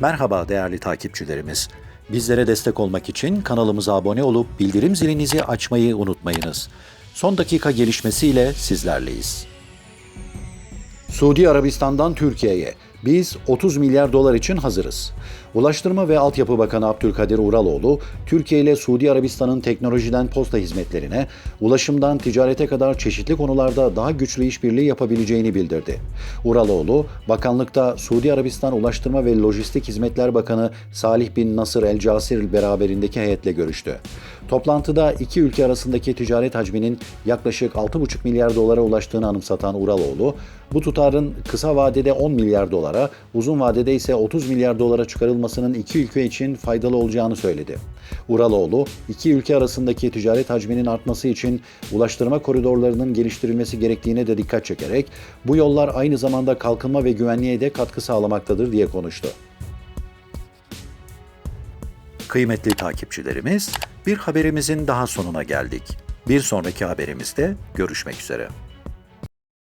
Merhaba değerli takipçilerimiz. Bizlere destek olmak için kanalımıza abone olup bildirim zilinizi açmayı unutmayınız. Son dakika gelişmesiyle sizlerleyiz. Suudi Arabistan'dan Türkiye'ye biz 30 milyar dolar için hazırız. Ulaştırma ve Altyapı Bakanı Abdülkadir Uraloğlu, Türkiye ile Suudi Arabistan'ın teknolojiden posta hizmetlerine, ulaşımdan ticarete kadar çeşitli konularda daha güçlü işbirliği yapabileceğini bildirdi. Uraloğlu, bakanlıkta Suudi Arabistan Ulaştırma ve Lojistik Hizmetler Bakanı Salih bin Nasır El Casir beraberindeki heyetle görüştü. Toplantıda iki ülke arasındaki ticaret hacminin yaklaşık 6,5 milyar dolara ulaştığını anımsatan Uraloğlu, bu tutarın kısa vadede 10 milyar dolara, uzun vadede ise 30 milyar dolara çıkarılmasının iki ülke için faydalı olacağını söyledi. Uraloğlu, iki ülke arasındaki ticaret hacminin artması için ulaştırma koridorlarının geliştirilmesi gerektiğine de dikkat çekerek, bu yollar aynı zamanda kalkınma ve güvenliğe de katkı sağlamaktadır diye konuştu. Kıymetli takipçilerimiz, bir haberimizin daha sonuna geldik. Bir sonraki haberimizde görüşmek üzere.